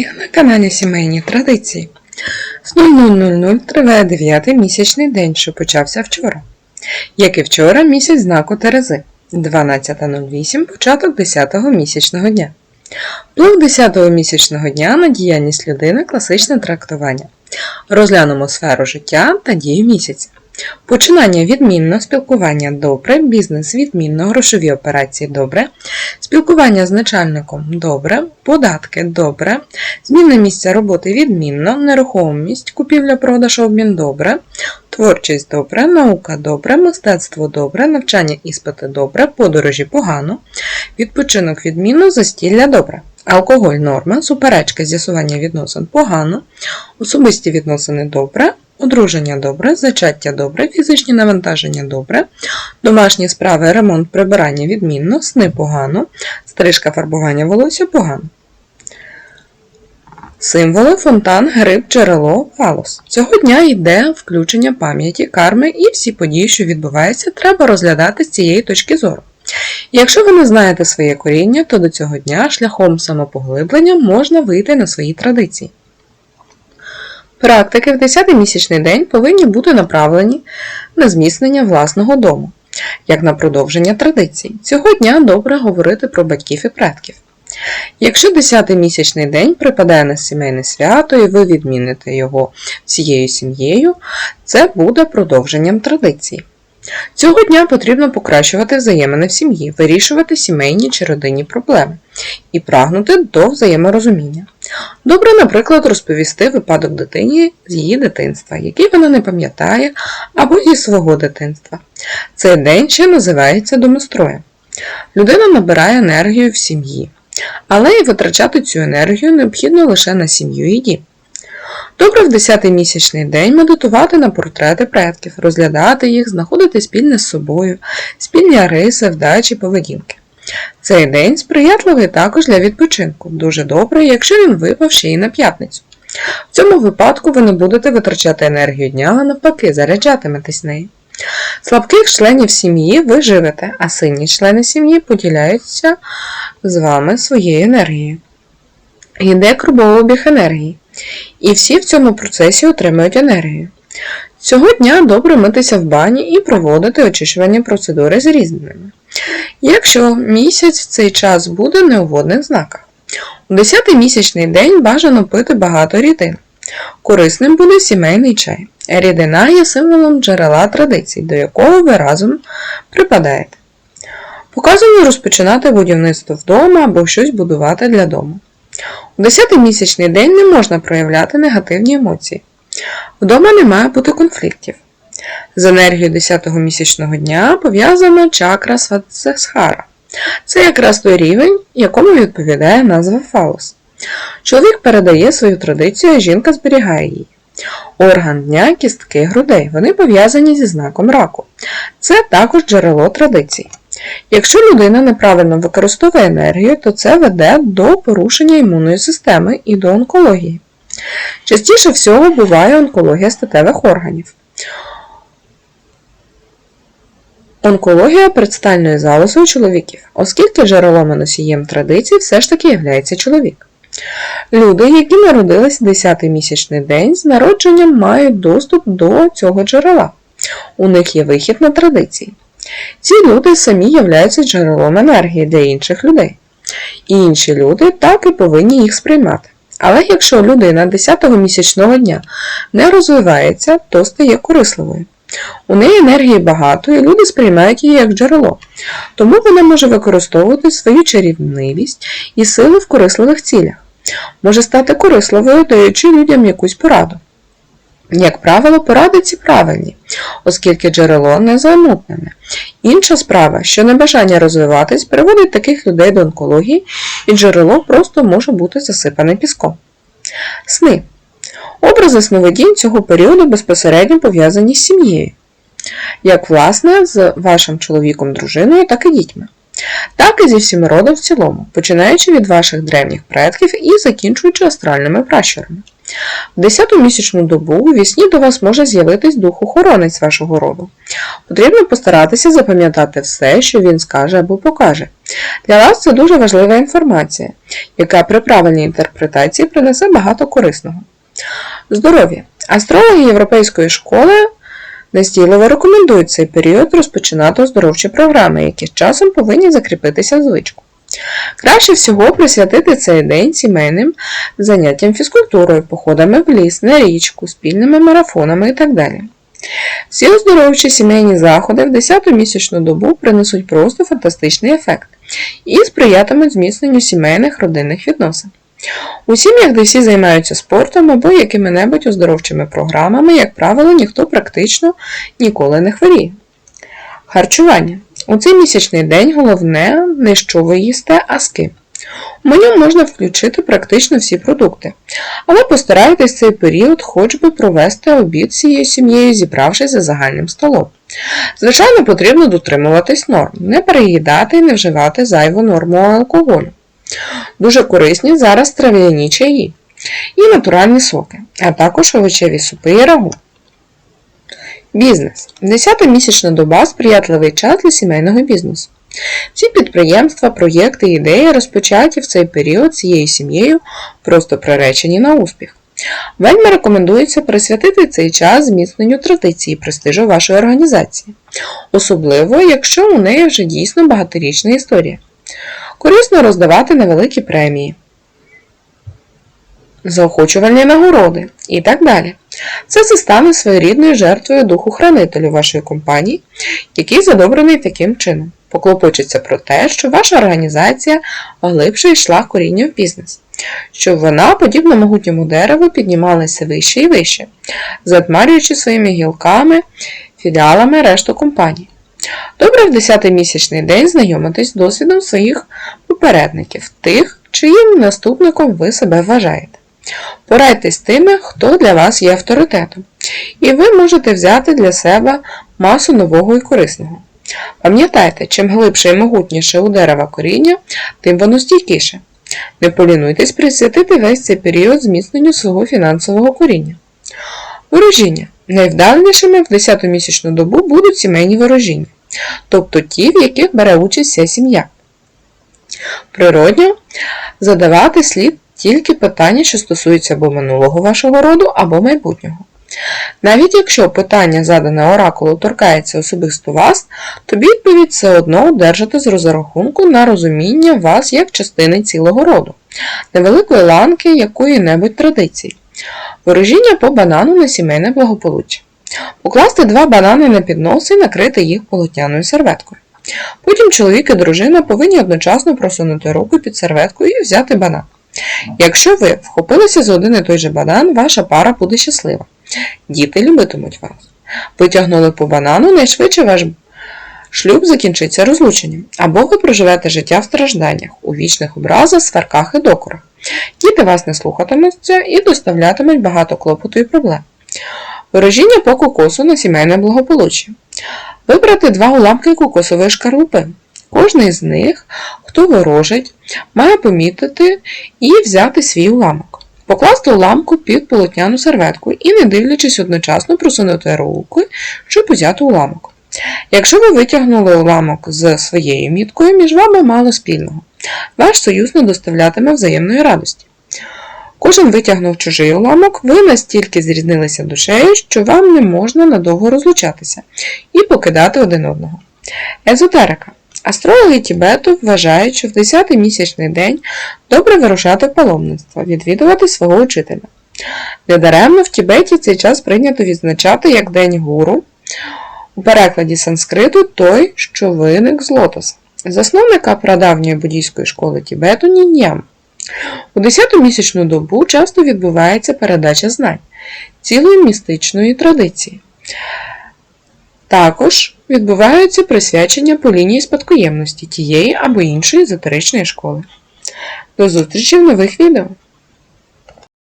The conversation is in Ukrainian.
на каналі Сімейні Традиції. З 00.00 триває 9 місячний день, що почався вчора. Як і вчора, місяць знаку Терези. 12.08 початок 10-го місячного дня. Вплив 10-го місячного дня на діяльність людини класичне трактування. Розглянемо сферу життя та дію місяця. Починання відмінно, спілкування добре, бізнес відмінно, грошові операції добре, спілкування з начальником добре, податки добре, зміна місця роботи відмінно, нерухомість, купівля-продаж обмін добре, творчість добре, наука добре, мистецтво добре, навчання іспити добре, подорожі погано, відпочинок відмінно, застілля добре. Алкоголь норма, суперечки з'ясування відносин погано, особисті відносини добре, одруження добре, зачаття добре, фізичні навантаження добре, домашні справи, ремонт, прибирання відмінно, сни погано, стрижка фарбування волосся погано. Символи фонтан, гриб, джерело, фалос. Цього дня йде включення пам'яті, карми і всі події, що відбуваються, треба розглядати з цієї точки зору. Якщо ви не знаєте своє коріння, то до цього дня шляхом самопоглиблення можна вийти на свої традиції. Практики в 10-й місячний день повинні бути направлені на зміцнення власного дому, як на продовження традицій. Цього дня добре говорити про батьків і предків. Якщо 10-й місячний день припадає на сімейне свято і ви відміните його всією сім'єю, це буде продовженням традицій. Цього дня потрібно покращувати взаємини в сім'ї, вирішувати сімейні чи родинні проблеми і прагнути до взаєморозуміння. Добре, наприклад, розповісти випадок дитині з її дитинства, який вона не пам'ятає, або зі свого дитинства. Цей день ще називається домостроєм. Людина набирає енергію в сім'ї, але і витрачати цю енергію необхідно лише на сім'ю і дім. Добре в 10-й місячний день медитувати на портрети предків, розглядати їх, знаходити спільне з собою, спільні риси, вдачі, поведінки. Цей день сприятливий також для відпочинку. Дуже добре, якщо він випав ще й на п'ятницю. В цьому випадку ви не будете витрачати енергію дня, а навпаки, заряджатиметесь нею. Слабких членів сім'ї ви живете, а сильні члени сім'ї поділяються з вами своєю енергією. Йде кругообіг енергії. І всі в цьому процесі отримують енергію. Цього дня добре митися в бані і проводити очищувальні процедури з різними. Якщо місяць в цей час буде в неугодних знаках. У 10-й місячний день бажано пити багато рідин. Корисним буде сімейний чай. Рідина є символом джерела традицій, до якого ви разом припадаєте. Показано розпочинати будівництво вдома або щось будувати для дому. У 10-й місячний день не можна проявляти негативні емоції. Вдома не має бути конфліктів. З енергією 10-го місячного дня пов'язана чакра Сватсесхара. Це якраз той рівень, якому відповідає назва фалос. Чоловік передає свою традицію, а жінка зберігає її. Орган дня кістки грудей. Вони пов'язані зі знаком раку. Це також джерело традицій. Якщо людина неправильно використовує енергію, то це веде до порушення імунної системи і до онкології. Частіше всього буває онкологія статевих органів. Онкологія предстальної залози у чоловіків, оскільки джерелом і носієм традицій все ж таки являється чоловік. Люди, які народились 10-й місячний день, з народженням мають доступ до цього джерела. У них є вихід на традиції. Ці люди самі являються джерелом енергії для інших людей. І інші люди так і повинні їх сприймати. Але якщо людина 10-го місячного дня не розвивається, то стає корисливою. У неї енергії багато, і люди сприймають її як джерело, тому вона може використовувати свою чарівливість і сили в корисливих цілях, може стати корисливою, даючи людям якусь пораду. Як правило, поради ці правильні, оскільки джерело не замутнене. Інша справа, що небажання розвиватись приводить таких людей до онкології, і джерело просто може бути засипане піском. Сни. Образи сновидінь цього періоду безпосередньо пов'язані з сім'єю, як власне з вашим чоловіком, дружиною, так і дітьми. Так і зі всім родом в цілому, починаючи від ваших древніх предків і закінчуючи астральними пращурами. В 10-ту місячну добу у вісні до вас може з'явитись дух-охоронець вашого роду. Потрібно постаратися запам'ятати все, що він скаже або покаже. Для вас це дуже важлива інформація, яка при правильній інтерпретації принесе багато корисного. Здоров'я. Астрологи Європейської школи настійливо рекомендують цей період розпочинати оздоровчі програми, які з часом повинні закріпитися в звичку. Краще всього присвятити цей день сімейним заняттям фізкультурою, походами в ліс, на річку, спільними марафонами і так далі. Всі оздоровчі сімейні заходи в 10-ту місячну добу принесуть просто фантастичний ефект і сприятимуть зміцненню сімейних родинних відносин. У сім'ях, де всі займаються спортом або якими-небудь оздоровчими програмами, як правило, ніхто практично ніколи не хворіє. Харчування. У цей місячний день головне не що ви їсте, а з ким. У меню можна включити практично всі продукти, але постарайтесь цей період хоч би провести обід цією сім'єю, зібравшись за загальним столом. Звичайно, потрібно дотримуватись норм, не переїдати і не вживати зайву норму алкоголю. Дуже корисні зараз трав'яні чаї і натуральні соки, а також овочеві супи і рагу. Бізнес. 10 місячна доба сприятливий час для сімейного бізнесу. Всі підприємства, проєкти і ідеї розпочаті в цей період цією сім'єю просто приречені на успіх. Вельми рекомендується присвятити цей час зміцненню традиції і престижу вашої організації, особливо, якщо у неї вже дійсно багаторічна історія. Корисно роздавати невеликі премії, заохочувальні нагороди і так далі. Це стане своєрідною жертвою духу-хранителю вашої компанії, який задобрений таким чином. Поклопочеться про те, що ваша організація глибше йшла коріння в бізнес, щоб вона, подібно могутньому дереву, піднімалася вище і вище, затмарюючи своїми гілками, філіалами решту компанії. Добре в 10-й місячний день знайомитись з досвідом своїх попередників, тих, чиїм наступником ви себе вважаєте. Порадьтесь з тими, хто для вас є авторитетом, і ви можете взяти для себе масу нового і корисного. Пам'ятайте, чим глибше і могутніше у дерева коріння, тим воно стійкіше. Не полінуйтесь присвятити весь цей період зміцненню свого фінансового коріння. Ворожіння. Найвдалішими в 10-ту місячну добу будуть сімейні ворожіння, тобто ті, в яких бере участь вся сім'я. Природньо задавати слід тільки питання, що стосуються або минулого вашого роду, або майбутнього. Навіть якщо питання, задане оракулу, торкається особисто вас, то відповідь все одно одержите з розрахунку на розуміння вас як частини цілого роду, невеликої ланки якої-небудь традиції. Ворожіння по банану на сімейне благополуччя. Покласти два банани на піднос і накрити їх полотняною серветкою. Потім чоловік і дружина повинні одночасно просунути руку під серветкою і взяти банан. Якщо ви вхопилися за один і той же банан, ваша пара буде щаслива. Діти любитимуть вас. Витягнули по банану, найшвидше ваш шлюб закінчиться розлученням, або ви проживете життя в стражданнях, у вічних образах, сварках і докорах. Діти вас не слухатимуться і доставлятимуть багато клопоту і проблем. Ворожіння по кокосу на сімейне благополуччя. Вибрати два уламки кокосової шкарлупи. Кожний з них, хто ворожить, має помітити і взяти свій уламок. Покласти уламку під полотняну серветку і, не дивлячись одночасно, просунути руки, щоб узяти уламок. Якщо ви витягнули уламок з своєю міткою, між вами мало спільного. Ваш союз не доставлятиме взаємної радості. Кожен витягнув чужий уламок, ви настільки зрізнилися душею, що вам не можна надовго розлучатися і покидати один одного. Езотерика. Астрологи Тібету вважають, що в 10-й місячний день добре вирушати в паломництво, відвідувати свого учителя. Недаремно в Тібеті цей час прийнято відзначати як День гуру, у перекладі санскриту той, що виник з лотоса. Засновника прадавньої буддійської школи Тібету Ніньям. У 10-ту місячну добу часто відбувається передача знань, цілої містичної традиції. Також відбуваються присвячення по лінії спадкоємності тієї або іншої езотеричної школи. До зустрічі в нових відео!